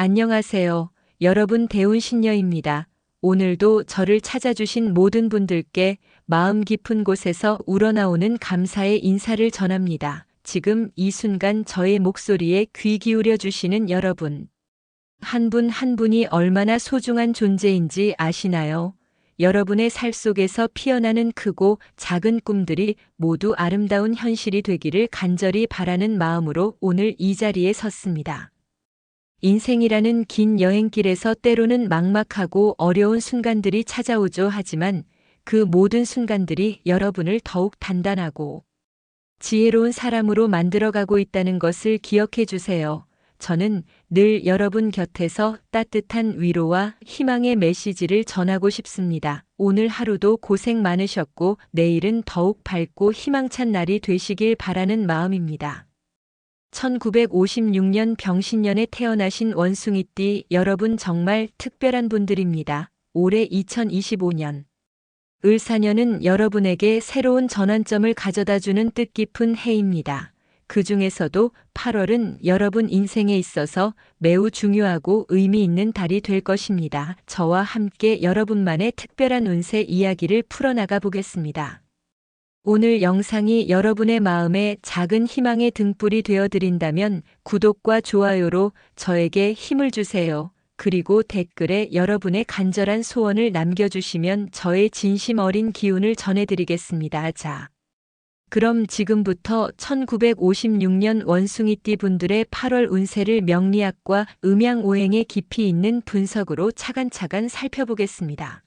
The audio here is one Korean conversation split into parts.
안녕하세요. 여러분 대운 신녀입니다. 오늘도 저를 찾아주신 모든 분들께 마음 깊은 곳에서 우러나오는 감사의 인사를 전합니다. 지금 이 순간 저의 목소리에 귀 기울여 주시는 여러분. 한 분 한 분이 얼마나 소중한 존재인지 아시나요? 여러분의 살 속에서 피어나는 크고 작은 꿈들이 모두 아름다운 현실이 되기를 간절히 바라는 마음으로 오늘 이 자리에 섰습니다. 인생이라는 긴 여행길에서 때로는 막막하고 어려운 순간들이 찾아오죠. 하지만 그 모든 순간들이 여러분을 더욱 단단하고 지혜로운 사람으로 만들어가고 있다는 것을 기억해 주세요. 저는 늘 여러분 곁에서 따뜻한 위로와 희망의 메시지를 전하고 싶습니다. 오늘 하루도 고생 많으셨고 내일은 더욱 밝고 희망찬 날이 되시길 바라는 마음입니다. 1956년 병신년에 태어나신 원숭이띠 여러분 정말 특별한 분들입니다. 올해 2025년. 을사년은 여러분에게 새로운 전환점을 가져다 주는 뜻깊은 해입니다. 그 중에서도 8월은 여러분 인생에 있어서 매우 중요하고 의미 있는 달이 될 것입니다. 저와 함께 여러분만의 특별한 운세 이야기를 풀어나가 보겠습니다. 오늘 영상이 여러분의 마음에 작은 희망의 등불이 되어 드린다면 구독과 좋아요로 저에게 힘을 주세요. 그리고 댓글에 여러분의 간절한 소원을 남겨주시면 저의 진심 어린 기운을 전해드리겠습니다. 자. 그럼 지금부터 1956년 원숭이띠 분들의 8월 운세를 명리학과 음양오행에 깊이 있는 분석으로 차근차근 살펴보겠습니다.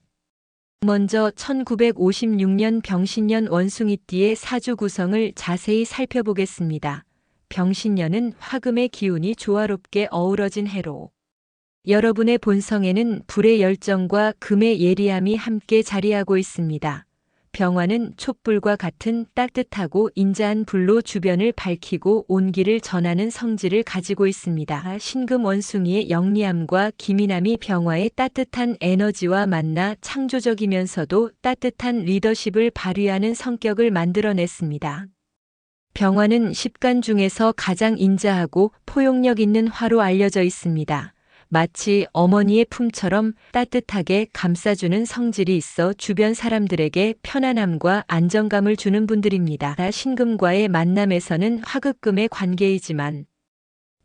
먼저 1956년 병신년 원숭이띠의 사주 구성을 자세히 살펴보겠습니다. 병신년은 화금의 기운이 조화롭게 어우러진 해로 여러분의 본성에는 불의 열정과 금의 예리함이 함께 자리하고 있습니다. 병화는 촛불과 같은 따뜻하고 인자한 불로 주변을 밝히고 온기를 전하는 성질을 가지고 있습니다. 신금 원숭이의 영리함과 기민함이 병화의 따뜻한 에너지와 만나 창조적이면서도 따뜻한 리더십을 발휘하는 성격을 만들어냈습니다. 병화는 십간 중에서 가장 인자하고 포용력 있는 화로 알려져 있습니다. 마치 어머니의 품처럼 따뜻하게 감싸주는 성질이 있어 주변 사람들에게 편안함과 안정감을 주는 분들입니다. 신금과의 만남에서는 화급금의 관계이지만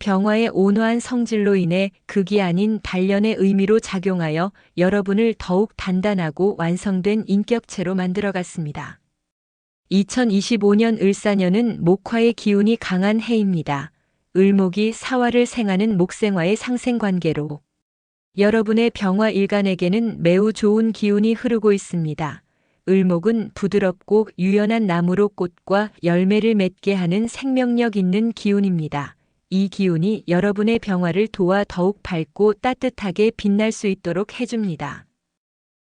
병화의 온화한 성질로 인해 극이 아닌 단련의 의미로 작용하여 여러분을 더욱 단단하고 완성된 인격체로 만들어갔습니다. 2025년 을사년은 목화의 기운이 강한 해입니다. 을목이 사화를 생하는 목생화의 상생관계로 여러분의 병화 일간에게는 매우 좋은 기운이 흐르고 있습니다. 을목은 부드럽고 유연한 나무로 꽃과 열매를 맺게 하는 생명력 있는 기운입니다. 이 기운이 여러분의 병화를 도와 더욱 밝고 따뜻하게 빛날 수 있도록 해줍니다.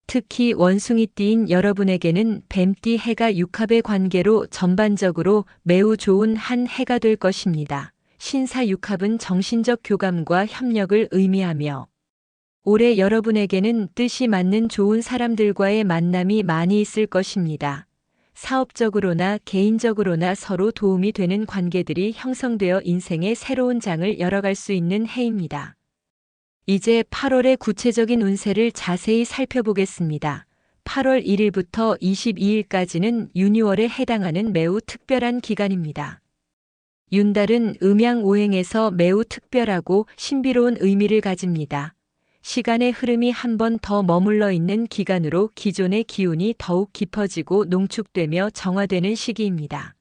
특히 원숭이띠인 여러분에게는 뱀띠 해가 육합의 관계로 전반적으로 매우 좋은 한 해가 될 것입니다. 신사육합은 정신적 교감과 협력을 의미하며 올해 여러분에게는 뜻이 맞는 좋은 사람들과의 만남이 많이 있을 것입니다. 사업적으로나 개인적으로나 서로 도움이 되는 관계들이 형성되어 인생의 새로운 장을 열어갈 수 있는 해입니다. 이제 8월의 구체적인 운세를 자세히 살펴보겠습니다. 8월 1일부터 22일까지는 유니월에 해당하는 매우 특별한 기간입니다. 윤달은 음양 오행에서 매우 특별하고 신비로운 의미를 가집니다. 시간의 흐름이 한 번 더 머물러 있는 기간으로 기존의 기운이 더욱 깊어지고 농축되며 정화되는 시기입니다.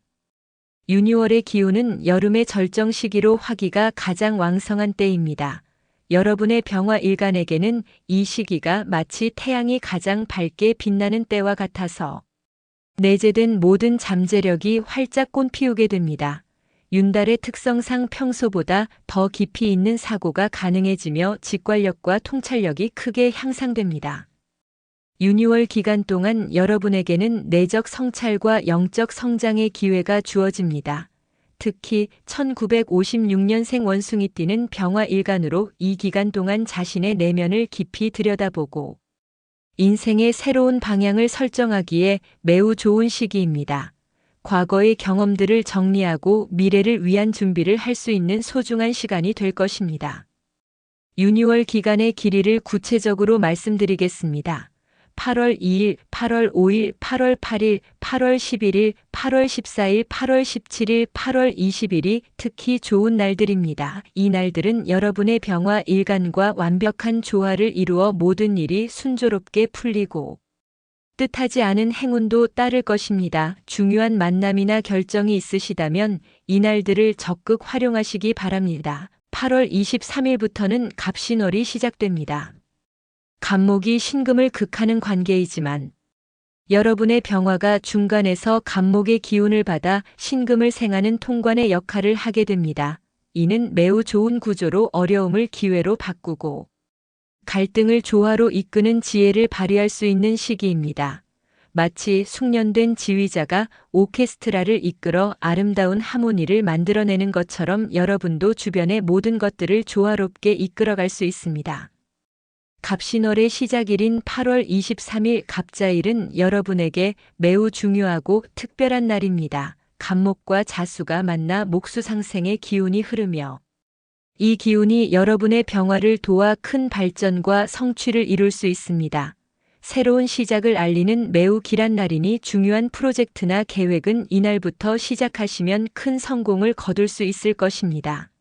유니월의 기운은 여름의 절정 시기로 화기가 가장 왕성한 때입니다. 여러분의 병화 일간에게는 이 시기가 마치 태양이 가장 밝게 빛나는 때와 같아서 내재된 모든 잠재력이 활짝 꽃피우게 됩니다. 윤달의 특성상 평소보다 더 깊이 있는 사고가 가능해지며 직관력과 통찰력이 크게 향상됩니다. 유니월 기간 동안 여러분에게는 내적 성찰과 영적 성장의 기회가 주어집니다. 특히 1956년생 원숭이띠는 병화 일간으로 이 기간 동안 자신의 내면을 깊이 들여다보고 인생의 새로운 방향을 설정하기에 매우 좋은 시기입니다. 과거의 경험들을 정리하고 미래를 위한 준비를 할 수 있는 소중한 시간이 될 것입니다. 유니월 기간의 길이를 구체적으로 말씀드리겠습니다. 8월 2일, 8월 5일, 8월 8일, 8월 11일, 8월 14일, 8월 17일, 8월 20일이 특히 좋은 날들입니다. 이 날들은 여러분의 병화 일간과 완벽한 조화를 이루어 모든 일이 순조롭게 풀리고 뜻하지 않은 행운도 따를 것입니다. 중요한 만남이나 결정이 있으시다면 이 날들을 적극 활용하시기 바랍니다. 8월 23일부터는 갑신월이 시작됩니다. 간목이 신금을 극하는 관계이지만 여러분의 병화가 중간에서 간목의 기운을 받아 신금을 생하는 통관의 역할을 하게 됩니다. 이는 매우 좋은 구조로 어려움을 기회로 바꾸고 갈등을 조화로 이끄는 지혜를 발휘할 수 있는 시기입니다. 마치 숙련된 지휘자가 오케스트라를 이끌어 아름다운 하모니를 만들어내는 것처럼 여러분도 주변의 모든 것들을 조화롭게 이끌어갈 수 있습니다. 갑신월의 시작일인 8월 23일 갑자일은 여러분에게 매우 중요하고 특별한 날입니다. 간목과 자수가 만나 목수 상생의 기운이 흐르며 이 기운이 여러분의 병화를 도와 큰 발전과 성취를 이룰 수 있습니다. 새로운 시작을 알리는 매우 길한 날이니 중요한 프로젝트나 계획은 이날부터 시작하시면 큰 성공을 거둘 수 있을 것입니다.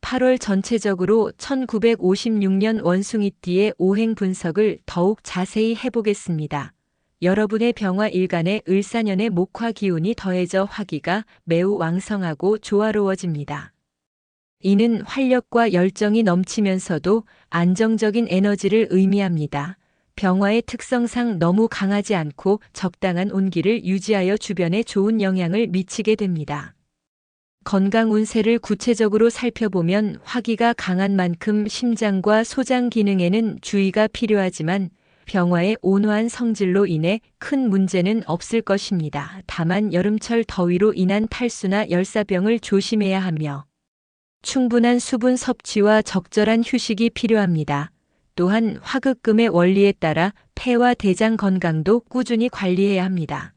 8월 전체적으로 1956년 원숭이띠의 오행 분석을 더욱 자세히 해보겠습니다. 여러분의 병화 일간에 을사년의 목화 기운이 더해져 화기가 매우 왕성하고 조화로워집니다. 이는 활력과 열정이 넘치면서도 안정적인 에너지를 의미합니다. 병화의 특성상 너무 강하지 않고 적당한 온기를 유지하여 주변에 좋은 영향을 미치게 됩니다. 건강 운세를 구체적으로 살펴보면 화기가 강한 만큼 심장과 소장 기능에는 주의가 필요하지만 병화의 온화한 성질로 인해 큰 문제는 없을 것입니다. 다만 여름철 더위로 인한 탈수나 열사병을 조심해야 하며 충분한 수분 섭취와 적절한 휴식이 필요합니다. 또한 화극금의 원리에 따라 폐와 대장 건강도 꾸준히 관리해야 합니다.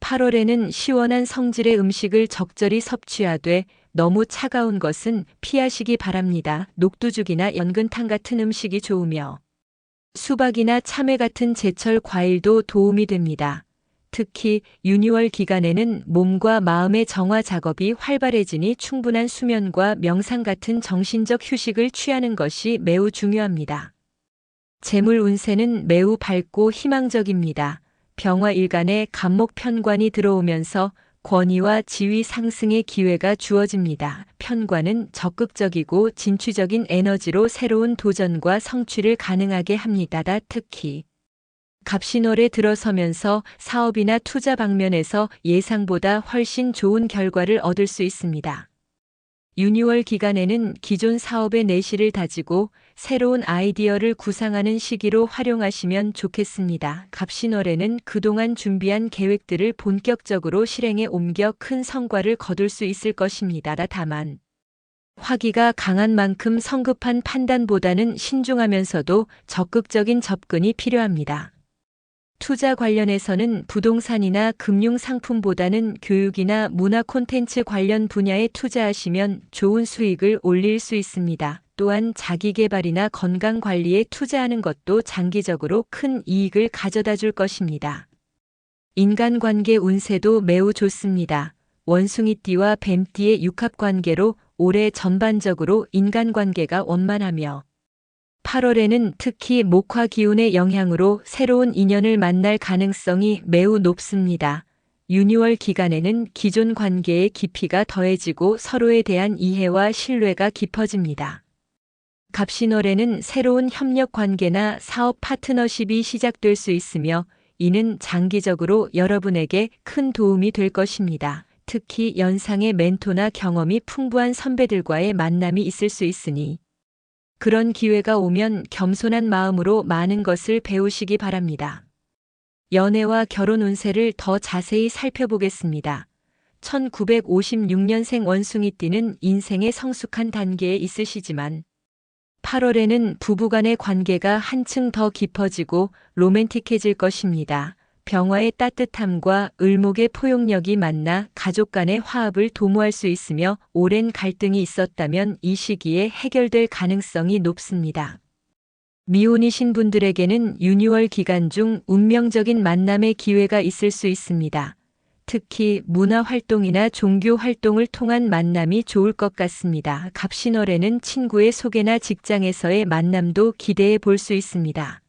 8월에는 시원한 성질의 음식을 적절히 섭취하되 너무 차가운 것은 피하시기 바랍니다. 녹두죽이나 연근탕 같은 음식이 좋으며 수박이나 참외 같은 제철 과일도 도움이 됩니다. 특히 유니월 기간에는 몸과 마음의 정화 작업이 활발해지니 충분한 수면과 명상 같은 정신적 휴식을 취하는 것이 매우 중요합니다. 재물 운세는 매우 밝고 희망적입니다. 병화 일간에 간목 편관이 들어오면서 권위와 지위 상승의 기회가 주어집니다. 편관은 적극적이고 진취적인 에너지로 새로운 도전과 성취를 가능하게 합니다. 특히 갑신월에 들어서면서 사업이나 투자 방면에서 예상보다 훨씬 좋은 결과를 얻을 수 있습니다. 유니월 기간에는 기존 사업의 내실을 다지고 새로운 아이디어를 구상하는 시기로 활용하시면 좋겠습니다. 갑신월에는 그동안 준비한 계획들을 본격적으로 실행에 옮겨 큰 성과를 거둘 수 있을 것입니다. 다만 화기가 강한 만큼 성급한 판단보다는 신중하면서도 적극적인 접근이 필요합니다. 투자 관련해서는 부동산이나 금융 상품보다는 교육이나 문화 콘텐츠 관련 분야에 투자하시면 좋은 수익을 올릴 수 있습니다. 또한 자기 개발이나 건강 관리에 투자하는 것도 장기적으로 큰 이익을 가져다 줄 것입니다. 인간관계 운세도 매우 좋습니다. 원숭이띠와 뱀띠의 육합 관계로 올해 전반적으로 인간관계가 원만하며 8월에는 특히 목화 기운의 영향으로 새로운 인연을 만날 가능성이 매우 높습니다. 유니월 기간에는 기존 관계의 깊이가 더해지고 서로에 대한 이해와 신뢰가 깊어집니다. 갑신월에는 새로운 협력 관계나 사업 파트너십이 시작될 수 있으며 이는 장기적으로 여러분에게 큰 도움이 될 것입니다. 특히 연상의 멘토나 경험이 풍부한 선배들과의 만남이 있을 수 있으니 그런 기회가 오면 겸손한 마음으로 많은 것을 배우시기 바랍니다. 연애와 결혼 운세를 더 자세히 살펴보겠습니다. 1956년생 원숭이띠는 인생의 성숙한 단계에 있으시지만 8월에는 부부간의 관계가 한층 더 깊어지고 로맨틱해질 것입니다. 병화의 따뜻함과 을목의 포용력이 만나 가족 간의 화합을 도모할 수 있으며 오랜 갈등이 있었다면 이 시기에 해결될 가능성이 높습니다. 미혼이신 분들에게는 유니월 기간 중 운명적인 만남의 기회가 있을 수 있습니다. 특히 문화 활동이나 종교 활동을 통한 만남이 좋을 것 같습니다. 갑신월에는 친구의 소개나 직장에서의 만남도 기대해 볼 수 있습니다.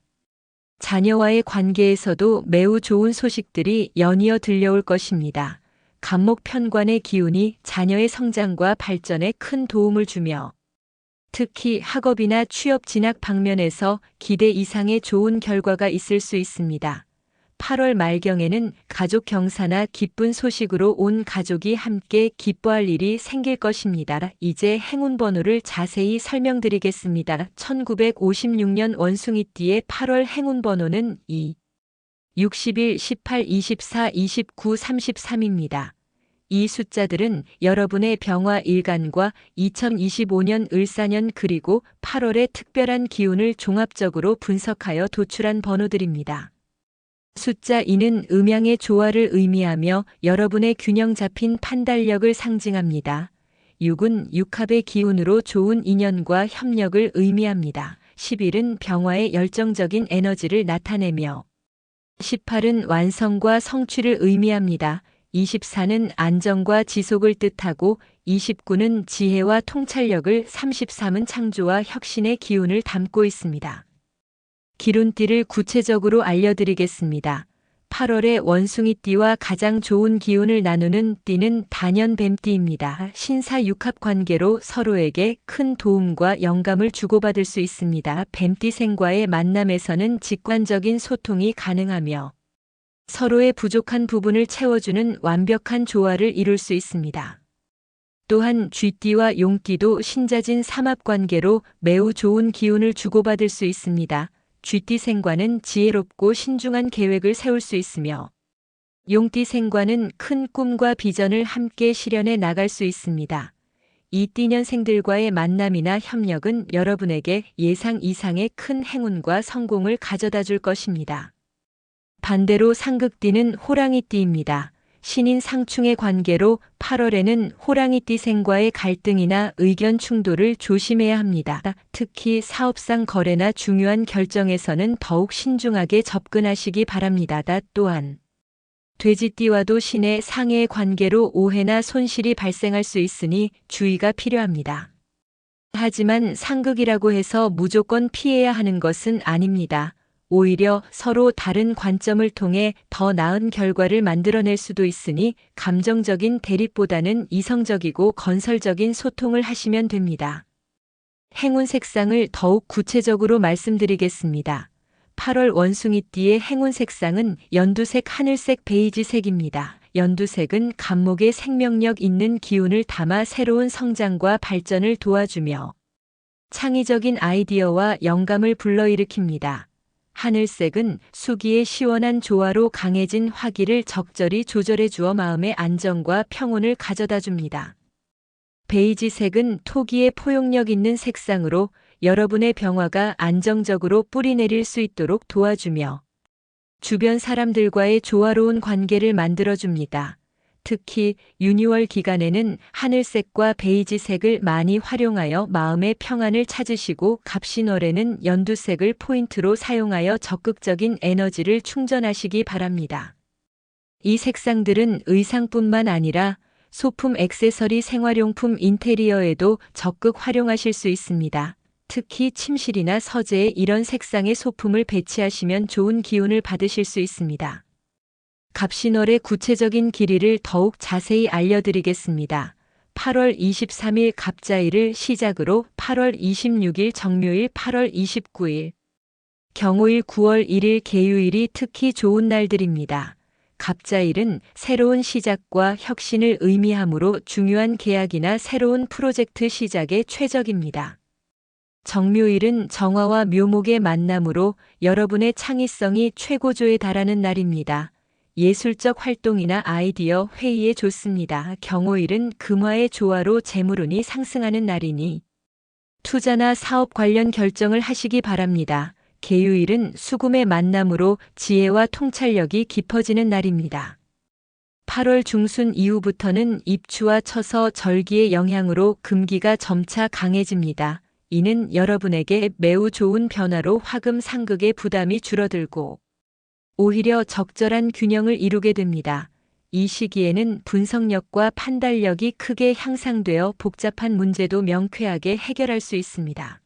자녀와의 관계에서도 매우 좋은 소식들이 연이어 들려올 것입니다. 간목 편관의 기운이 자녀의 성장과 발전에 큰 도움을 주며 특히 학업이나 취업 진학 방면에서 기대 이상의 좋은 결과가 있을 수 있습니다. 8월 말경에는 가족 경사나 기쁜 소식으로 온 가족이 함께 기뻐할 일이 생길 것입니다. 이제 행운 번호를 자세히 설명드리겠습니다. 1956년 원숭이띠의 8월 행운 번호는 2, 61, 18, 24, 29, 33입니다. 이 숫자들은 여러분의 병화 일간과 2025년 을사년 그리고 8월의 특별한 기운을 종합적으로 분석하여 도출한 번호들입니다. 숫자 2는 음양의 조화를 의미하며 여러분의 균형 잡힌 판단력을 상징합니다. 6은 육합의 기운으로 좋은 인연과 협력을 의미합니다. 11은 병화의 열정적인 에너지를 나타내며 18은 완성과 성취를 의미합니다. 24는 안정과 지속을 뜻하고 29는 지혜와 통찰력을 33은 창조와 혁신의 기운을 담고 있습니다. 기룬띠를 구체적으로 알려드리겠습니다. 8월의 원숭이띠와 가장 좋은 기운을 나누는 띠는 단연뱀띠입니다. 신사 육합 관계로 서로에게 큰 도움과 영감을 주고받을 수 있습니다. 뱀띠생과의 만남에서는 직관적인 소통이 가능하며 서로의 부족한 부분을 채워주는 완벽한 조화를 이룰 수 있습니다. 또한 쥐띠와 용띠도 신자진 삼합 관계로 매우 좋은 기운을 주고받을 수 있습니다. 쥐띠 생과는 지혜롭고 신중한 계획을 세울 수 있으며 용띠 생과는 큰 꿈과 비전을 함께 실현해 나갈 수 있습니다. 이 띠년생들과의 만남이나 협력은 여러분에게 예상 이상의 큰 행운과 성공을 가져다 줄 것입니다. 반대로 상극띠는 호랑이띠입니다. 신인 상충의 관계로 8월에는 호랑이띠 생과의 갈등이나 의견 충돌을 조심해야 합니다. 특히 사업상 거래나 중요한 결정에서는 더욱 신중하게 접근하시기 바랍니다. 또한 돼지띠와도 신의 상해의 관계로 오해나 손실이 발생할 수 있으니 주의가 필요합니다. 하지만 상극이라고 해서 무조건 피해야 하는 것은 아닙니다. 오히려 서로 다른 관점을 통해 더 나은 결과를 만들어낼 수도 있으니 감정적인 대립보다는 이성적이고 건설적인 소통을 하시면 됩니다. 행운 색상을 더욱 구체적으로 말씀드리겠습니다. 8월 원숭이띠의 행운 색상은 연두색, 하늘색, 베이지색입니다. 연두색은 간목의 생명력 있는 기운을 담아 새로운 성장과 발전을 도와주며 창의적인 아이디어와 영감을 불러일으킵니다. 하늘색은 수기의 시원한 조화로 강해진 화기를 적절히 조절해 주어 마음의 안정과 평온을 가져다 줍니다. 베이지색은 토기의 포용력 있는 색상으로 여러분의 병화가 안정적으로 뿌리내릴 수 있도록 도와주며 주변 사람들과의 조화로운 관계를 만들어줍니다. 특히 유니월 기간에는 하늘색과 베이지색을 많이 활용하여 마음의 평안을 찾으시고 갑신월에는 연두색을 포인트로 사용하여 적극적인 에너지를 충전하시기 바랍니다. 이 색상들은 의상뿐만 아니라 소품 액세서리 생활용품 인테리어에도 적극 활용하실 수 있습니다. 특히 침실이나 서재에 이런 색상의 소품을 배치하시면 좋은 기운을 받으실 수 있습니다. 갑신월의 구체적인 길이를 더욱 자세히 알려드리겠습니다. 8월 23일 갑자일을 시작으로 8월 26일 정묘일 8월 29일 경호일 9월 1일 개유일이 특히 좋은 날들입니다. 갑자일은 새로운 시작과 혁신을 의미하므로 중요한 계약이나 새로운 프로젝트 시작에 최적입니다. 정묘일은 정화와 묘목의 만남으로 여러분의 창의성이 최고조에 달하는 날입니다. 예술적 활동이나 아이디어 회의에 좋습니다. 경호일은 금화의 조화로 재물운이 상승하는 날이니 투자나 사업 관련 결정을 하시기 바랍니다. 개유일은 수금의 만남으로 지혜와 통찰력이 깊어지는 날입니다. 8월 중순 이후부터는 입추와 처서 절기의 영향으로 금기가 점차 강해집니다. 이는 여러분에게 매우 좋은 변화로 화금 상극의 부담이 줄어들고 오히려 적절한 균형을 이루게 됩니다. 이 시기에는 분석력과 판단력이 크게 향상되어 복잡한 문제도 명쾌하게 해결할 수 있습니다.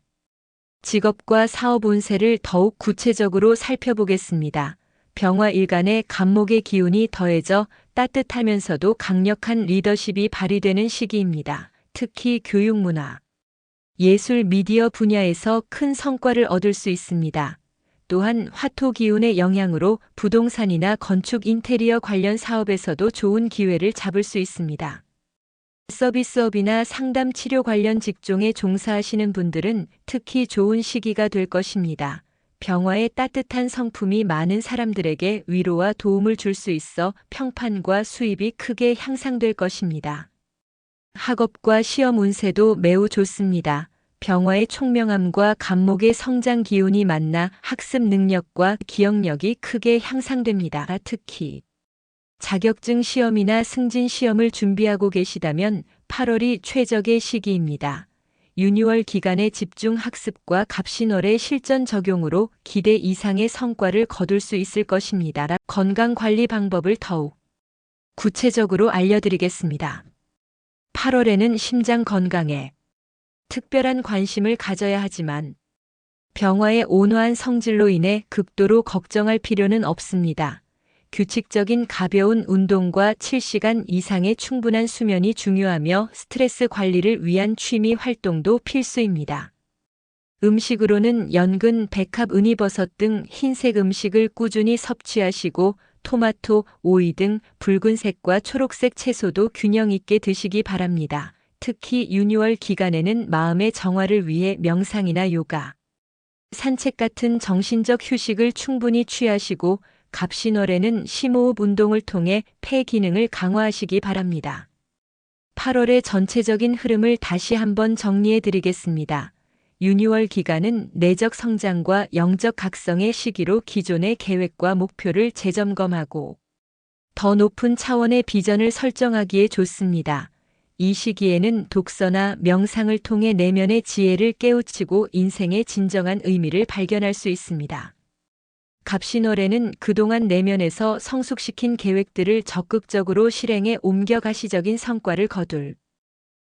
직업과 사업 운세를 더욱 구체적으로 살펴보겠습니다. 병화 일간의 간목의 기운이 더해져 따뜻하면서도 강력한 리더십이 발휘되는 시기입니다. 특히 교육 문화, 예술 미디어 분야에서 큰 성과를 얻을 수 있습니다. 또한 화토 기운의 영향으로 부동산이나 건축 인테리어 관련 사업에서도 좋은 기회를 잡을 수 있습니다. 서비스업이나 상담 치료 관련 직종에 종사하시는 분들은 특히 좋은 시기가 될 것입니다. 병화의 따뜻한 성품이 많은 사람들에게 위로와 도움을 줄 수 있어 평판과 수입이 크게 향상될 것입니다. 학업과 시험 운세도 매우 좋습니다. 병화의 총명함과 간목의 성장 기운이 만나 학습 능력과 기억력이 크게 향상됩니다. 특히 자격증 시험이나 승진 시험을 준비하고 계시다면 8월이 최적의 시기입니다. 유니월 기간의 집중 학습과 갑신월의 실전 적용으로 기대 이상의 성과를 거둘 수 있을 것입니다. 건강 관리 방법을 더욱 구체적으로 알려드리겠습니다. 8월에는 심장 건강에 특별한 관심을 가져야 하지만 병화의 온화한 성질로 인해 극도로 걱정할 필요는 없습니다. 규칙적인 가벼운 운동과 7시간 이상의 충분한 수면이 중요하며 스트레스 관리를 위한 취미 활동도 필수입니다. 음식으로는 연근, 백합, 은이버섯 등 흰색 음식을 꾸준히 섭취하시고 토마토, 오이 등 붉은색과 초록색 채소도 균형 있게 드시기 바랍니다. 특히 유니월 기간에는 마음의 정화를 위해 명상이나 요가, 산책 같은 정신적 휴식을 충분히 취하시고 갑신월에는 심호흡 운동을 통해 폐 기능을 강화하시기 바랍니다. 8월의 전체적인 흐름을 다시 한번 정리해 드리겠습니다. 유니월 기간은 내적 성장과 영적 각성의 시기로 기존의 계획과 목표를 재점검하고 더 높은 차원의 비전을 설정하기에 좋습니다. 이 시기에는 독서나 명상을 통해 내면의 지혜를 깨우치고 인생의 진정한 의미를 발견할 수 있습니다. 갑신월에는 그동안 내면에서 성숙시킨 계획들을 적극적으로 실행해 옮겨 가시적인 성과를 거둘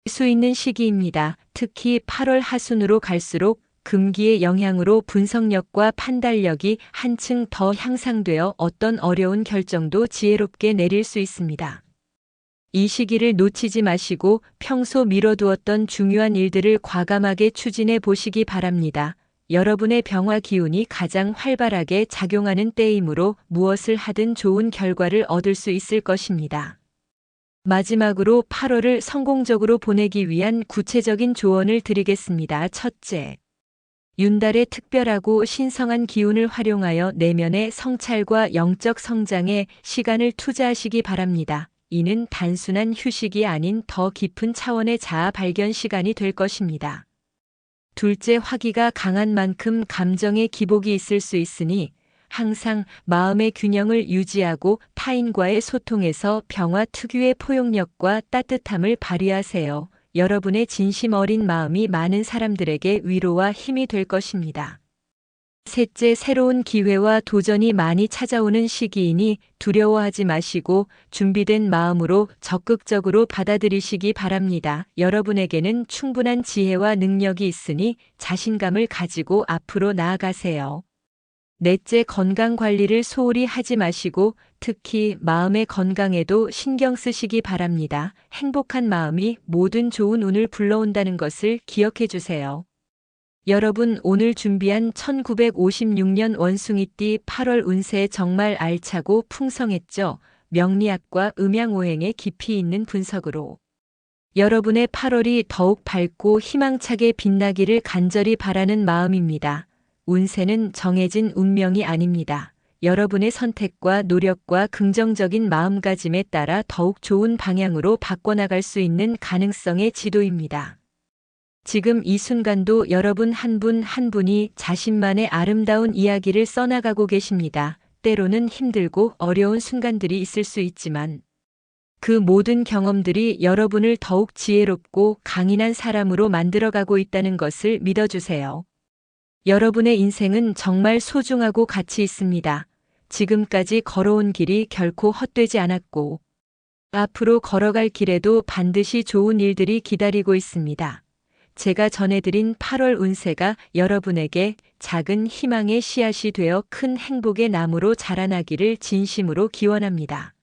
수 있는 시기입니다. 특히 8월 하순으로 갈수록 금기의 영향으로 분석력과 판단력이 한층 더 향상되어 어떤 어려운 결정도 지혜롭게 내릴 수 있습니다. 이 시기를 놓치지 마시고 평소 미뤄두었던 중요한 일들을 과감하게 추진해 보시기 바랍니다. 여러분의 병화 기운이 가장 활발하게 작용하는 때이므로 무엇을 하든 좋은 결과를 얻을 수 있을 것입니다. 마지막으로 8월을 성공적으로 보내기 위한 구체적인 조언을 드리겠습니다. 첫째. 윤달의 특별하고 신성한 기운을 활용하여 내면의 성찰과 영적 성장에 시간을 투자하시기 바랍니다. 이는 단순한 휴식이 아닌 더 깊은 차원의 자아 발견 시간이 될 것입니다. 둘째 화기가 강한 만큼 감정의 기복이 있을 수 있으니 항상 마음의 균형을 유지하고 타인과의 소통에서 병화 특유의 포용력과 따뜻함을 발휘하세요. 여러분의 진심 어린 마음이 많은 사람들에게 위로와 힘이 될 것입니다. 셋째, 새로운 기회와 도전이 많이 찾아오는 시기이니 두려워하지 마시고 준비된 마음으로 적극적으로 받아들이시기 바랍니다. 여러분에게는 충분한 지혜와 능력이 있으니 자신감을 가지고 앞으로 나아가세요. 넷째, 건강 관리를 소홀히 하지 마시고 특히 마음의 건강에도 신경 쓰시기 바랍니다. 행복한 마음이 모든 좋은 운을 불러온다는 것을 기억해 주세요. 여러분 오늘 준비한 1956년 원숭이띠 8월 운세 정말 알차고 풍성했죠? 명리학과 음양오행의 깊이 있는 분석으로 여러분의 8월이 더욱 밝고 희망차게 빛나기를 간절히 바라는 마음입니다. 운세는 정해진 운명이 아닙니다. 여러분의 선택과 노력과 긍정적인 마음가짐에 따라 더욱 좋은 방향으로 바꿔나갈 수 있는 가능성의 지도입니다. 지금 이 순간도 여러분 한분한 분이 자신만의 아름다운 이야기를 써나가고 계십니다. 때로는 힘들고 어려운 순간들이 있을 수 있지만 그 모든 경험들이 여러분을 더욱 지혜롭고 강인한 사람으로 만들어가고 있다는 것을 믿어주세요. 여러분의 인생은 정말 소중하고 가치 있습니다. 지금까지 걸어온 길이 결코 헛되지 않았고, 앞으로 걸어갈 길에도 반드시 좋은 일들이 기다리고 있습니다. 제가 전해드린 8월 운세가 여러분에게 작은 희망의 씨앗이 되어 큰 행복의 나무로 자라나기를 진심으로 기원합니다.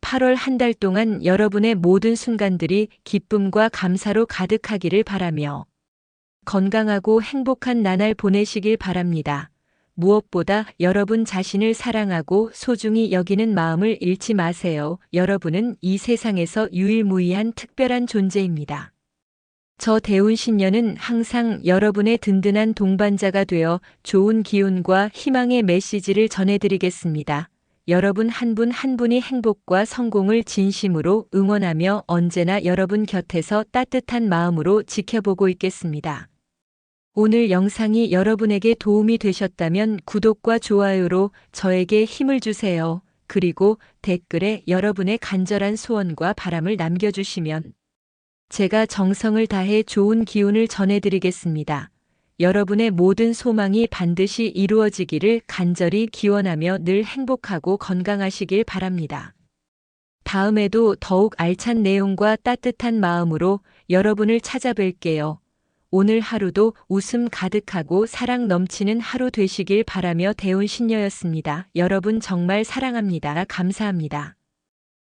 8월 한 달 동안 여러분의 모든 순간들이 기쁨과 감사로 가득하기를 바라며 건강하고 행복한 나날 보내시길 바랍니다. 무엇보다 여러분 자신을 사랑하고 소중히 여기는 마음을 잃지 마세요. 여러분은 이 세상에서 유일무이한 특별한 존재입니다. 저 대운 신녀는 항상 여러분의 든든한 동반자가 되어 좋은 기운과 희망의 메시지를 전해드리겠습니다. 여러분 한분한 분이 행복과 성공을 진심으로 응원하며 언제나 여러분 곁에서 따뜻한 마음으로 지켜보고 있겠습니다. 오늘 영상이 여러분에게 도움이 되셨다면 구독과 좋아요로 저에게 힘을 주세요. 그리고 댓글에 여러분의 간절한 소원과 바람을 남겨주시면 제가 정성을 다해 좋은 기운을 전해드리겠습니다. 여러분의 모든 소망이 반드시 이루어지기를 간절히 기원하며 늘 행복하고 건강하시길 바랍니다. 다음에도 더욱 알찬 내용과 따뜻한 마음으로 여러분을 찾아뵐게요. 오늘 하루도 웃음 가득하고 사랑 넘치는 하루 되시길 바라며 대운 신녀였습니다. 여러분 정말 사랑합니다. 감사합니다.